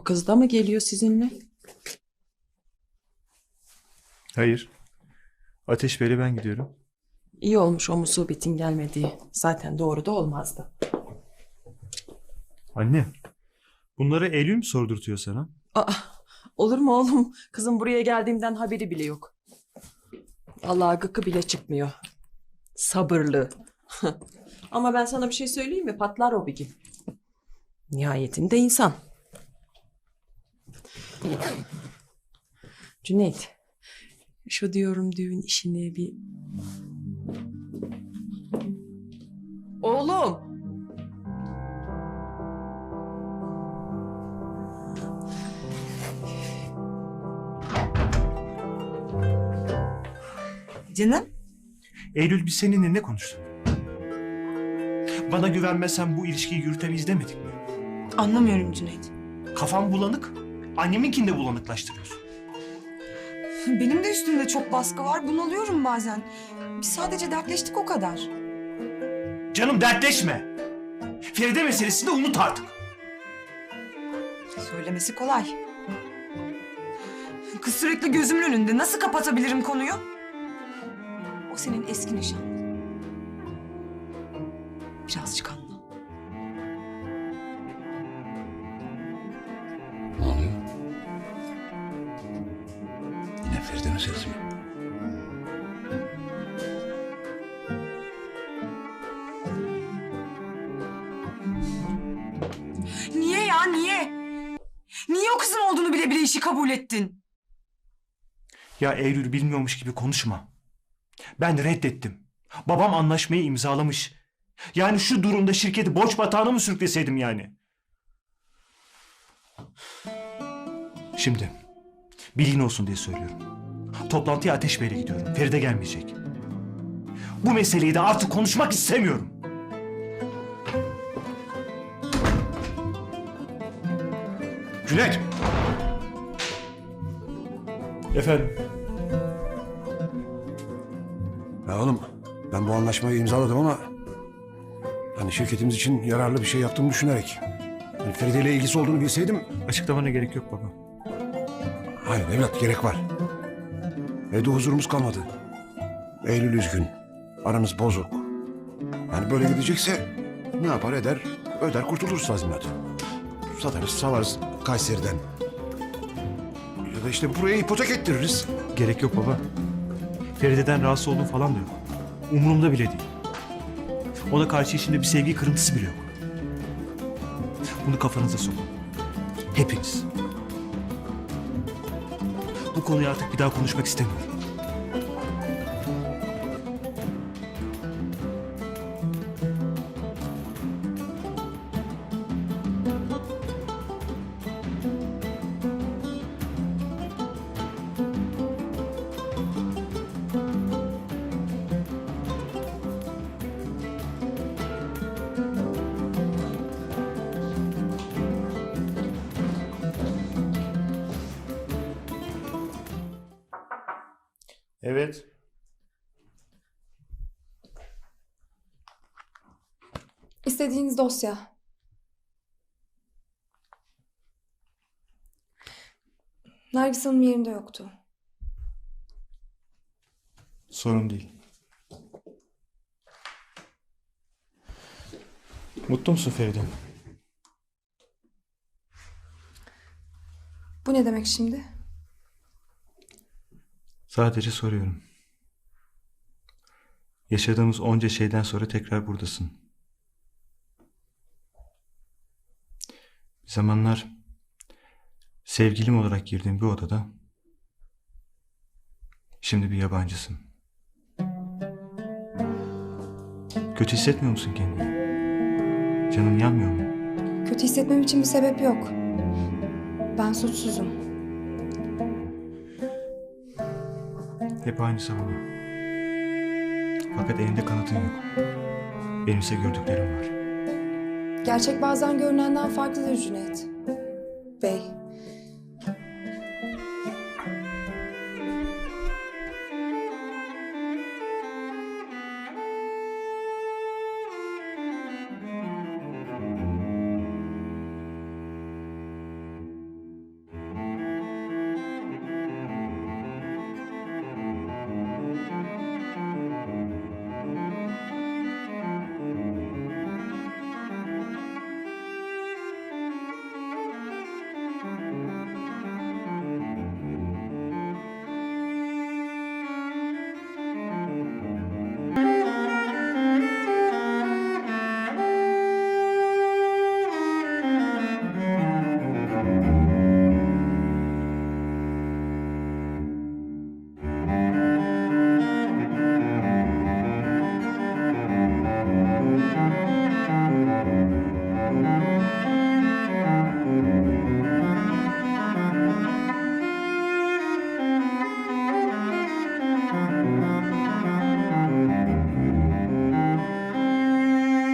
O kız da mı geliyor sizinle? Hayır. Ateş Bey'le ben gidiyorum. İyi olmuş o musibetin gelmediği. Zaten doğru da olmazdı. Anne. Bunları Eylül mü sordurtuyor sana? Aa, olur mu oğlum? Kızım buraya geldiğimden haberi bile yok. Allah gıkı bile çıkmıyor. Sabırlı. Ama ben sana bir şey söyleyeyim mi? Patlar o bir gün. Nihayetinde insan. Cüneyt. Şu diyorum düğün işini bir... Oğlum. Canım? Eylül biz seninle ne konuştuk? Bana güvenmezsen bu ilişkiyi yürütemeyiz demedik mi? Anlamıyorum Cüneyt. Kafam bulanık. Anneminkini de bulanıklaştırıyorsun. Benim de üstümde çok baskı var. Bunalıyorum bazen. Biz sadece dertleştik o kadar. Canım dertleşme. Feride meselesini de unut artık. Söylemesi kolay. Kız sürekli gözümün önünde. Nasıl kapatabilirim konuyu? O senin eski nişanlın. Birazcık Yine Feride meselesi mi? Niye ya niye? Niye o kızın olduğunu bile bile işi kabul ettin? Ya Eylül bilmiyormuş gibi konuşma. Ben reddettim. Babam anlaşmayı imzalamış. Yani şu durumda şirketi borç batağına mı sürükleseydim yani? Şimdi bilgin olsun diye söylüyorum. Toplantıya Ateş Bey'le gidiyorum. Feride gelmeyecek. Bu meseleyi de artık konuşmak istemiyorum. Cüneyt! Efendim? Ya oğlum ben bu anlaşmayı imzaladım ama... Hani şirketimiz için yararlı bir şey yaptığımı düşünerek. Hani Feride ile ilgisi olduğunu bilseydim... Açıklamana gerek yok baba. Hayır evlat gerek var. Evde huzurumuz kalmadı. Eylül üzgün. Aramız bozuk. Yani böyle gidecekse ne yapar eder öder kurtuluruz tazminat. Satarız savarız Kayseri'den. Ya da işte buraya ipotek ettiririz. Gerek yok baba. Feride'den rahatsız olduğum falan da yok. Umurumda bile değil. Ona karşı içinde bir sevgi kırıntısı bile yok. Bunu kafanıza sokun. Hepiniz. Bu konuyu artık bir daha konuşmak istemiyorum. Evet. İstediğiniz dosya. Nergis Hanım yerinde yoktu. Sorun değil. Mutlu musun Feride? Bu ne demek şimdi? Sadece soruyorum. Yaşadığımız onca şeyden sonra tekrar buradasın. Bir zamanlar sevgilim olarak girdiğim bir odada şimdi bir yabancısın. Kötü hissetmiyor musun kendini? Canın yanmıyor mu? Kötü hissetmem için bir sebep yok. Ben suçsuzum. Hep aynı savunma. Fakat elinde kanıtın yok. Benimse gördüklerim var. Gerçek bazen görünenden farklıdır Cüneyt. Bey.